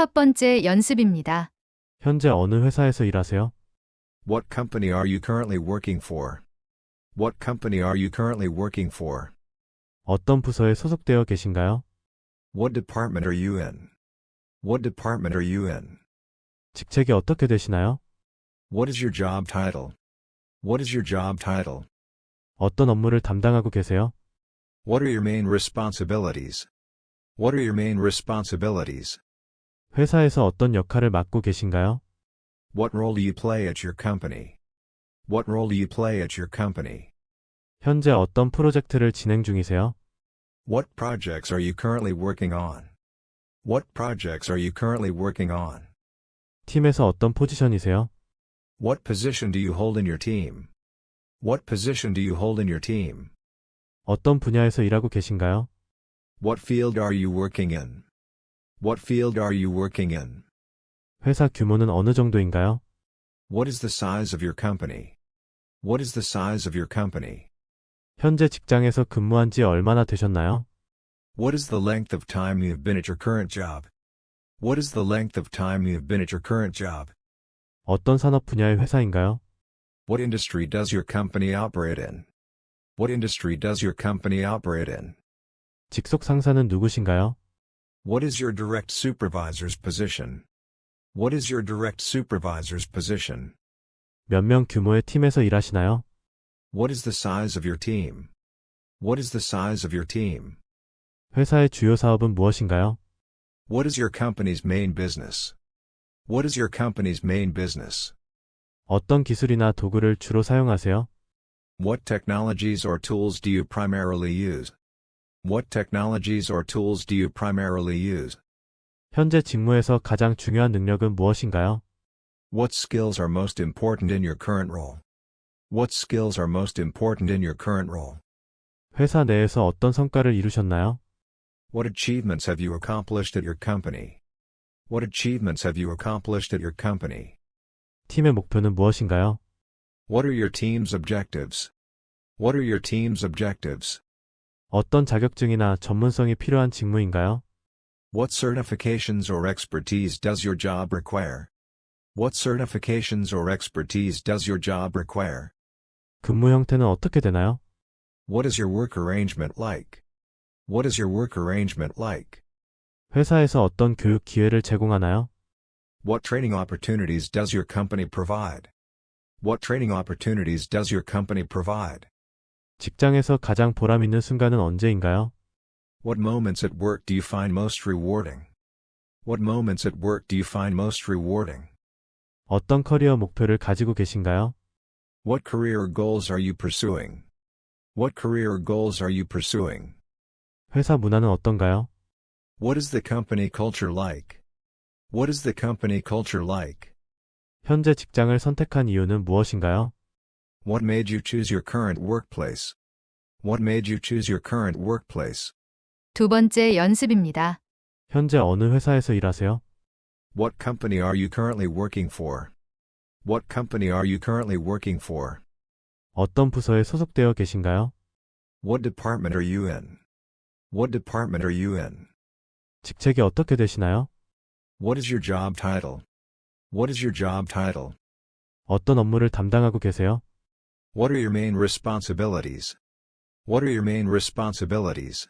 첫 번째 연습입니다. 현재 어느 회사에서 일하세요? What company are you currently working for? What company are you currently working for? 어떤 부서에 소속되어 계신가요? What department are you in? What department are you in? 직책이 어떻게 되시나요? What is your job title? What is your job title? 어떤 업무를 담당하고 계세요? What are your main responsibilities? What are your main responsibilities? 회사에서 어떤 역할을 맡고 계신가요? What role do you play at your company? What role do you play at your company? 현재 어떤 프로젝트를 진행 중이세요? What projects are you currently working on? What projects are you currently working on? 팀에서 어떤 포지션이세요? What position do you hold in your team? What position do you hold in your team? 어떤 분야에서 일하고 계신가요? What field are you working in? What field are you working in? 회사 규모는 어느 정도인가요? What is the size of your company? What is the size of your company? 현재 직장에서 근무한 지 얼마나 되셨나요? What is the length of time you have been at your current job? What is the length of time you have been at your current job? 어떤 산업 분야의 회사인가요? What industry does your company operate in? What industry does your company operate in? 직속 상사는 누구신가요? What is your direct supervisor's position? What is your direct supervisor's position? 몇 명 규모의 팀에서 일하시나요? What is the size of your team? What is the size of your team? 회사의 주요 사업은 무엇인가요? What is your company's main business? What is your company's main business? 어떤 기술이나 도구를 주로 사용하세요? What technologies or tools do you primarily use? What technologies or tools do you primarily use? 현재 직무에서 가장 중요한 능력은 무엇인가요? What skills are most important in your current role? What skills are most important in your current role? 회사 내에서 어떤 성과를 이루셨나요? What achievements have you accomplished at your company? What achievements have you accomplished at your company? 팀의 목표는 무엇인가요? What are your team's objectives? What are your team's objectives? 어떤 자격증이나 전문성이 필요한 직무인가요? What certifications or expertise does your job require? What certifications or expertise does your job require? 근무 형태는 어떻게 되나요? What is your work arrangement like? What is your work arrangement like? 회사에서 어떤 교육 기회를 제공하나요? What training opportunities does your company provide? What training opportunities does your company provide? 직장에서 가장 보람 있는 순간은 언제인가요? What moments at work do you find most rewarding? What moments at work do you find most rewarding? 어떤 커리어 목표를 가지고 계신가요? What career goals are you pursuing? What career goals are you pursuing? 회사 문화는 어떤가요? What is the company culture like? What is the company culture like? 현재 직장을 선택한 이유는 무엇인가요? What made you choose your current workplace? What made you choose your current workplace? 두 번째 연습입니다. 현재 어느 회사에서 일하세요? What company are you currently working for? What company are you currently working for? 어떤 부서에 소속되어 계신가요? What department are you in? What department are you in? 직책이 어떻게 되시나요? What is your job title? What is your job title? 어떤 업무를 담당하고 계세요? What are your main responsibilities? What are your main responsibilities?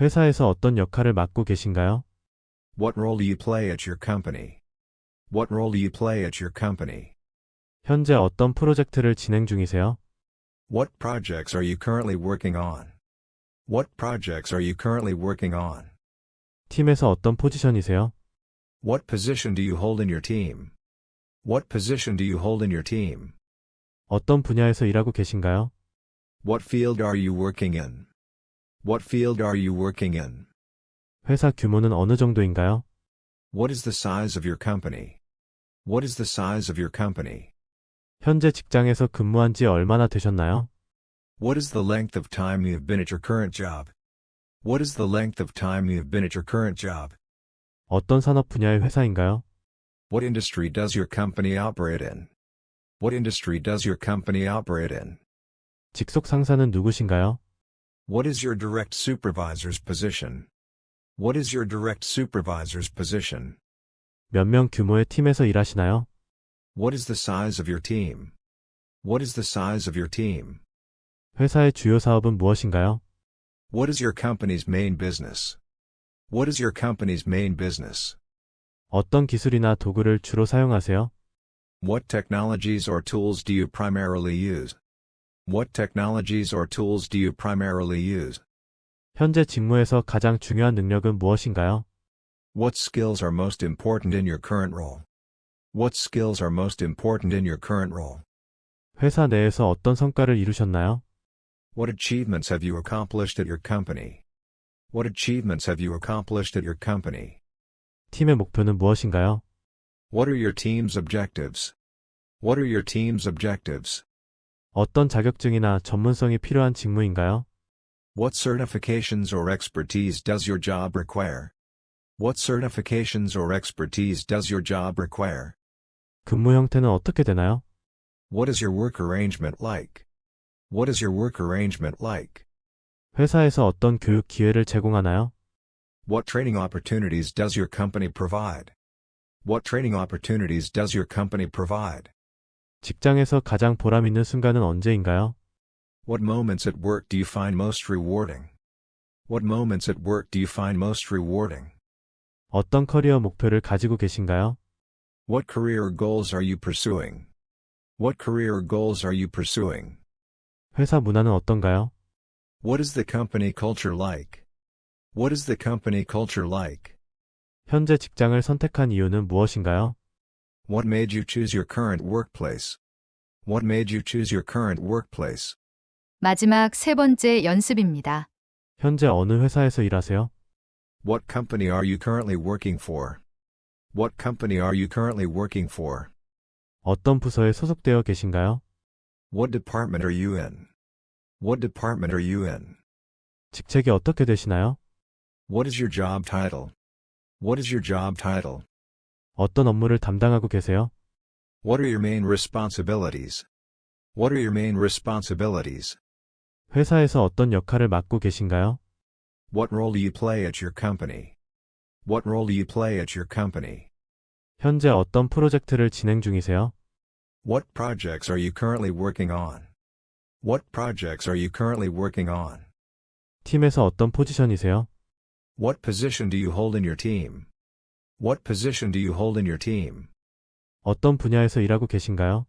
회사에서 어떤 역할을 맡고 계신가요? What role do you play at your company? What role do you play at your company? 현재 어떤 프로젝트를 진행 중이세요? What projects are you currently working on? What projects are you currently working on? 팀에서 어떤 포지션이세요? What position do you hold in your team? What position do you hold in your team? 어떤 분야에서 일하고 계신가요? What field are you working in? What field are you working in? 회사 규모는 어느 정도인가요? What is the size of your company? What is the size of your company? 현재 직장에서 근무한 지 얼마나 되셨나요? What is the length of time you have been at your current job? What is the length of time you have been at your current job? 어떤 산업 분야의 회사인가요? What industry does your company operate in? What industry does your company operate in? 직속 상사는 누구신가요? What is your direct supervisor's position? What is your direct supervisor's position? 몇 명 규모의 팀에서 일하시나요? What is the size of your team? What is the size of your team? 회사의 주요 사업은 무엇인가요? What is your company's main business? What is your company's main business? 어떤 기술이나 도구를 주로 사용하세요? What technologies or tools do you primarily use? What technologies or tools do you primarily use? 현재 직무에서 가장 중요한 능력은 무엇인가요? What skills are most important in your current role? What skills are most important in your current role? 회사 내에서 어떤 성과를 이루셨나요? What achievements have you accomplished at your company? What achievements have you accomplished at your company? 팀의 목표는 무엇인가요? What are your team's objectives? What are your team's objectives? 어떤 자격증이나 전문성이 필요한 직무인가요? What certifications or expertise does your job require? What certifications or expertise does your job require? 근무 형태는 어떻게 되나요? What is your work arrangement like? What is your work arrangement like? 회사에서 어떤 교육 기회를 제공하나요? What training opportunities does your company provide? What training opportunities does your company provide? 직장에서 가장 보람 있는 순간은 언제인가요? What moments at work do you find most rewarding? What moments at work do you find most rewarding? 어떤 커리어 목표를 가지고 계신가요? What career goals are you pursuing? What career goals are you pursuing? 회사 문화는 어떤가요? What is the company culture like? What is the company culture like? 현재 직장을 선택한 이유는 무엇인가요? What made you choose your current workplace? What made you choose your current workplace? 마지막 세 번째 연습입니다. 현재 어느 회사에서 일하세요? What company are you currently working for? What company are you currently working for? 어떤 부서에 소속되어 계신가요? What department are you in? What department are you in? 직책이 어떻게 되시나요? What is your job title? What is your job title? 어떤 업무를 담당하고 계세요? What are your main responsibilities? What are your main responsibilities? 회사에서 어떤 역할을 맡고 계신가요? What role do you play at your company? What role do you play at your company? 현재 어떤 프로젝트를 진행 중이세요? What projects are you currently working on? What projects are you currently working on? 팀에서 어떤 포지션이세요? What position do you hold in your team? What position do you hold in your team? 어떤 분야에서 일하고 계신가요?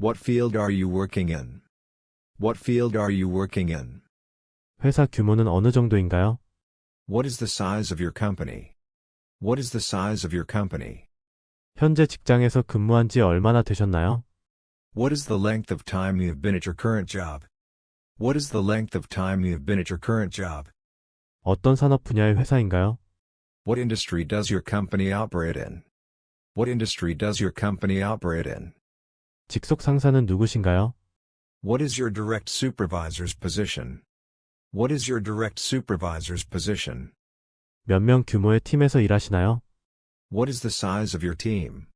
What field are you working in? What field are you working in? 회사 규모는 어느 정도인가요? What is the size of your company? What is the size of your company? 현재 직장에서 근무한 지 얼마나 되셨나요? What is the length of time you have been at your current job? What is the length of time you have been at your current job? 어떤 산업 분야의 회사인가요? What industry does your company operate in? What industry does your company operate in? 직속 상사는 누구신가요? What is your direct supervisor's position? What is your direct supervisor's position? 몇 명 규모의 팀에서 일하시나요? What is the size of your team?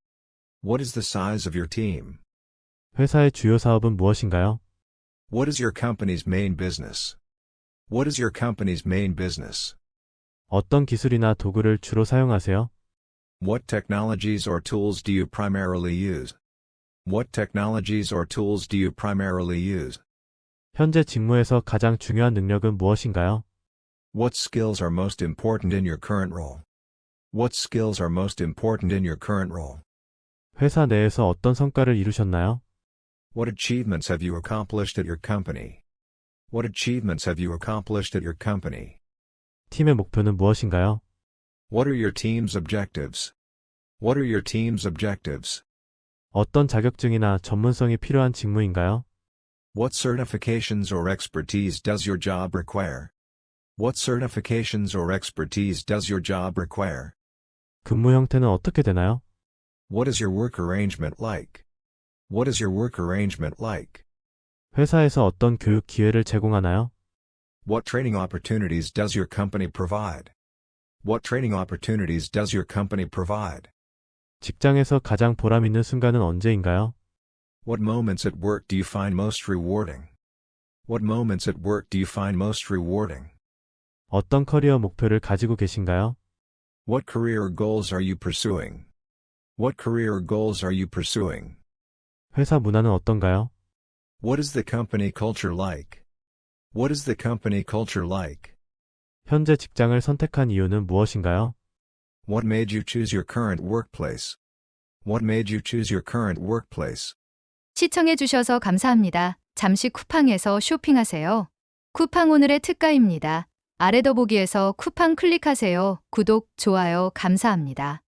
What is the size of your team? 회사의 주요 사업은 무엇인가요? What is your company's main business? What is your company's main business? 어떤 기술이나 도구를 주로 사용하세요? What technologies or tools do you primarily use? What technologies or tools do you primarily use? 현재 직무에서 가장 중요한 능력은 무엇인가요? What skills are most important in your current role? What skills are most important in your current role? 회사 내에서 어떤 성과를 이루셨나요? What achievements have you accomplished at your company? What achievements have you accomplished at your company? 팀의 목표는 무엇인가요? What are your team's objectives? What are your team's objectives? 어떤 자격증이나 전문성이 필요한 직무인가요? What certifications or expertise does your job require? What certifications or expertise does your job require? 근무 형태는 어떻게 되나요? What is your work arrangement like? What is your work arrangement like? 회사에서 어떤 교육 기회를 제공하나요? What training opportunities does your company provide? What training opportunities does your company provide? 직장에서 가장 보람 있는 순간은 언제인가요? What moments at work do you find most rewarding? What moments at work do you find most rewarding? 어떤 커리어 목표를 가지고 계신가요? What career goals are you pursuing? What career goals are you pursuing? 회사 문화는 어떤가요? What is the company culture like? What is the company culture like? 현재 직장을 선택한 이유는 무엇인가요? What made you choose your current workplace? What made you choose your current workplace? 시청해 주셔서 감사합니다. 잠시 쿠팡에서 쇼핑하세요. 쿠팡 오늘의 특가입니다. 아래 더보기에서 쿠팡 클릭하세요. 구독, 좋아요, 감사합니다.